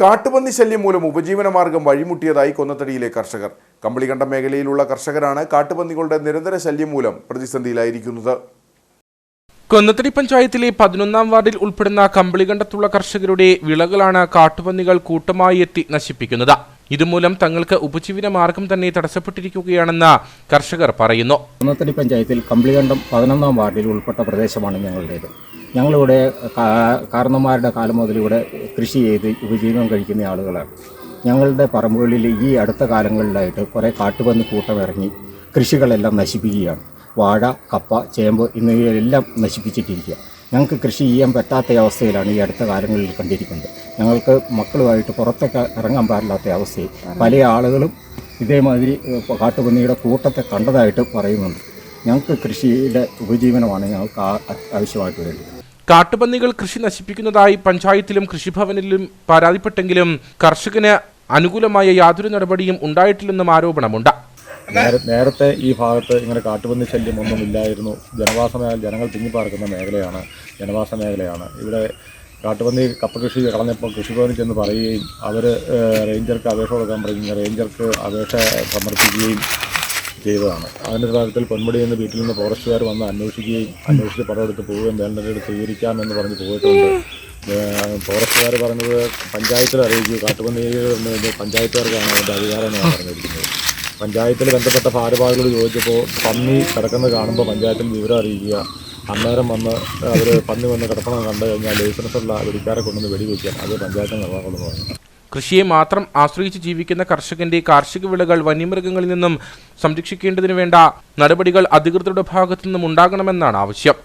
കാട്ടുപന്നി ശല്യം മൂലം ഉപജീവനമാർഗം വഴിമുട്ടിയതായി കൊന്നത്തടിയിലെ കർഷകർ. കമ്പളികണ്ടം മേഖലയിലുള്ള കർഷകരാണ് കാട്ടുപന്നികളുടെ നിരന്തര ശല്യം മൂലം പ്രതിസന്ധിയിലായിരിക്കുന്നത്. കൊന്നത്തടി പഞ്ചായത്തിലെ പതിനൊന്നാം വാർഡിൽ ഉൾപ്പെടുന്ന കമ്പിളികണ്ടത്തുള്ള കർഷകരുടെ വിളകളാണ് കാട്ടുപന്നികൾ കൂട്ടമായി എത്തി നശിപ്പിക്കുന്നത്. ഇതുമൂലം തങ്ങൾക്ക് ഉപജീവന മാർഗം തന്നെ തടസ്സപ്പെട്ടിരിക്കുകയാണെന്ന് കർഷകർ പറയുന്നു. കൊന്നത്തടി പഞ്ചായത്തിൽ കമ്പിളികണ്ടം പതിനൊന്നാം വാർഡിൽ ഉൾപ്പെട്ട പ്രദേശമാണ് ഞങ്ങളുടേത്. ഞങ്ങളിവിടെ കാരണന്മാരുടെ കാലം മുതൽ ഇവിടെ കൃഷി ചെയ്ത് ഉപജീവനം കഴിക്കുന്ന ആളുകളാണ്. ഞങ്ങളുടെ പറമ്പുകളിൽ ഈ അടുത്ത കാലങ്ങളിലായിട്ട് കുറേ കാട്ടുപന്നി കൂട്ടം ഇറങ്ങി കൃഷികളെല്ലാം നശിപ്പിക്കുകയാണ്. വാഴ കപ്പ ചേമ്പ് എന്നിവയെല്ലാം നശിപ്പിച്ചിട്ടിരിക്കുക. ഞങ്ങൾക്ക് കൃഷി ചെയ്യാൻ പറ്റാത്ത അവസ്ഥയിലാണ് ഈ അടുത്ത കാലങ്ങളിൽ കണ്ടിരിക്കുന്നത്. ഞങ്ങൾക്ക് മക്കളുമായിട്ട് പുറത്തൊക്കെ ഇറങ്ങാൻ പാടില്ലാത്ത അവസ്ഥയിൽ പല ആളുകളും ഇതേമാതിരി കാട്ടുപന്നിയുടെ കൂട്ടത്തെ കണ്ടതായിട്ട് പറയുന്നുണ്ട്. ഞങ്ങൾക്ക് കൃഷിയുടെ ഉപജീവനമാണ് ഞങ്ങൾക്ക് ആവശ്യമായിട്ട് വേണ്ടത്. കാട്ടുപന്നികൾ കൃഷി നശിപ്പിക്കുന്നതായി പഞ്ചായത്തിലും കൃഷിഭവനിലും പരാതിപ്പെട്ടെങ്കിലും കർഷകന് അനുകൂലമായ യാതൊരു നടപടിയും ഉണ്ടായിട്ടില്ലെന്നും ആരോപണമുണ്ട്. നേരത്തെ ഈ ഭാഗത്ത് ഇങ്ങനെ കാട്ടുപന്നി ശല്യം ഒന്നും ഇല്ലായിരുന്നു. ജനവാസ മേഖല ജനങ്ങൾ തിങ്ങിപ്പാർക്കുന്ന മേഖലയാണ് ജനവാസ മേഖലയാണ്. ഇവിടെ കാട്ടുപന്നി കപ്പ കൃഷി കളഞ്ഞപ്പോൾ കൃഷിഭവനിൽ ചെന്ന് പറയുകയും അവർ റേഞ്ചർക്ക് അപേക്ഷ കൊടുക്കാൻ പറയുകയും റേഞ്ചർക്ക് അപേക്ഷ സമർപ്പിക്കുകയും ചെയ്തതാണ്. അതിന്റെ ഭാഗത്തിൽ പൊന്മുടി എന്ന വീട്ടിൽ നിന്ന് ഫോറസ്റ്റുകാർ വന്ന് അന്വേഷിക്കുകയും അന്വേഷിച്ച് പടം എടുത്ത് പോവുകയും വേണ്ടത് സ്വീകരിക്കാമെന്ന് പറഞ്ഞ് പോയിട്ടുണ്ട്. ഫോറസ്റ്റുകാർ പറഞ്ഞത് പഞ്ചായത്തിൽ അറിയിക്കുക കാട്ടുപന്നി പഞ്ചായത്തുകാർക്കാണ് അതിന്റെ അധികാരമെന്നാണ് പറഞ്ഞിരിക്കുന്നത്. പഞ്ചായത്തിൽ ബന്ധപ്പെട്ട ഭാരവാഹികളോട് ചോദിച്ചപ്പോൾ പന്നി കിടക്കുന്നത് കാണുമ്പോൾ പഞ്ചായത്തിൽ വിവരം അറിയിക്കുക. അന്നേരം വന്ന് അവർ പന്നി വന്ന് കിടക്കണം കണ്ടു കഴിഞ്ഞാൽ ലൈസൻസുള്ള വെടിക്കാരെ കൊണ്ടുവന്ന് വെടിവെക്കുക. അത് പഞ്ചായത്ത് നിർവാഹങ്ങൾ പറഞ്ഞു. കൃഷിയെ മാത്രം ആശ്രയിച്ച് ജീവിക്കുന്ന കർഷകന്റെ കാർഷിക വിളകൾ വന്യമൃഗങ്ങളിൽ നിന്നും സംരക്ഷിക്കേണ്ടതിനു വേണ്ട നടപടികൾ അധികൃതരുടെ ഭാഗത്തു നിന്നും ഉണ്ടാകണമെന്നാണ് ആവശ്യം.